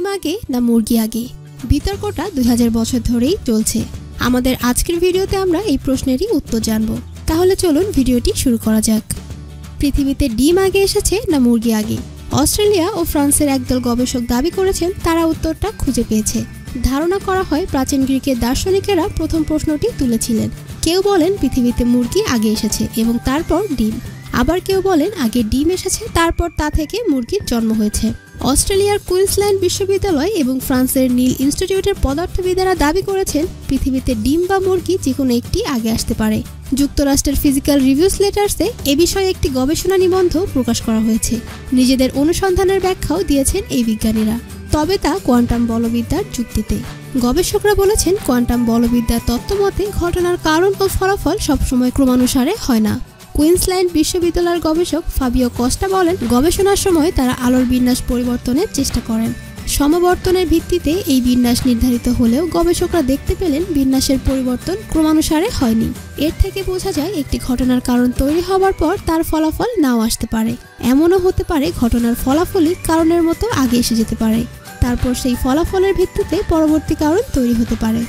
ডিম আগে না মুরগি আগে বিতর্কটা দুই বছর ধরেই চলছে। আমাদের আজকের ভিডিওতে আমরা এই প্রশ্নেরই উত্তর জানব। তাহলে চলুন ভিডিওটি শুরু করা যাক। পৃথিবীতে ডিম আগে এসেছে না মুরগি আগে অস্ট্রেলিয়া ও ফ্রান্সের একদল গবেষক দাবি করেছেন, তারা উত্তরটা খুঁজে পেয়েছে। ধারণা করা হয় প্রাচীন গ্রিকের দার্শনিকেরা প্রথম প্রশ্নটি তুলেছিলেন। কেউ বলেন পৃথিবীতে মুরগি আগে এসেছে এবং তারপর ডিম। আবার কেউ বলেন আগে ডিম এসেছে, তারপর তা থেকে মুরগির জন্ম হয়েছে। অস্ট্রেলিয়ার কুইন্সল্যান্ড বিশ্ববিদ্যালয় এবং ফ্রান্সের নীল ইনস্টিটিউটের পদার্থবিদেরা দাবি করেছেন, পৃথিবীতে ডিম বা মুরগি যে কোনো একটি আগে আসতে পারে। যুক্তরাষ্ট্রের ফিজিক্যাল রিভিউস লেটার্সে এ বিষয়ে একটি গবেষণা নিবন্ধ প্রকাশ করা হয়েছে। নিজেদের অনুসন্ধানের ব্যাখ্যাও দিয়েছেন এই বিজ্ঞানীরা। তবে তা কোয়ান্টাম বলবিদ্যার যুক্তিতে। গবেষকরা বলেছেন, কোয়ান্টাম বলবিদ্যার তত্ত্বমতে ঘটনার কারণ ও ফলাফল সবসময় ক্রমানুসারে হয় না। কুইন্সল্যান্ড বিশ্ববিদ্যালয়ের গবেষক ফাবিও কস্টা বলেন, গবেষণার সময় তারা আলোর বিন্যাস পরিবর্তনের চেষ্টা করেন। সমবর্তনের ভিত্তিতে এই বিন্যাস নির্ধারিত হলেও গবেষকরা দেখতে পেলেন বিন্যাসের পরিবর্তন ক্রমানুসারে হয়নি। এর থেকে বোঝা যায় একটি ঘটনার কারণ তৈরি হওয়ার পর তার ফলাফল নাও আসতে পারে। এমনও হতে পারে ঘটনার ফলাফলই কারণের মতো আগে এসে যেতে পারে। তারপর সেই ফলাফলের ভিত্তিতে পরবর্তী কারণ তৈরি হতে পারে।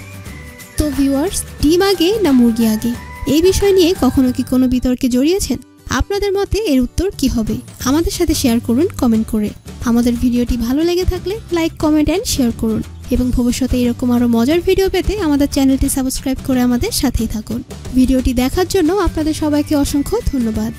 তো ভিউয়ার্স, ডিম আগে না মুরগি আগে? এই বিষয় নিয়ে কখনো কি কোনো বিতর্কে জড়িয়েছেন? আপনাদের মতে এর উত্তর কি হবে? আমাদের সাথে শেয়ার করুন কমেন্ট করে। আমাদের ভিডিওটি ভালো লেগে থাকলে লাইক, কমেন্ট অ্যান্ড শেয়ার করুন। এবং ভবিষ্যতে এরকম আরও মজার ভিডিও পেতে আমাদের চ্যানেলটি সাবস্ক্রাইব করে আমাদের সাথেই থাকুন। ভিডিওটি দেখার জন্য আপনাদের সবাইকে অসংখ্য ধন্যবাদ।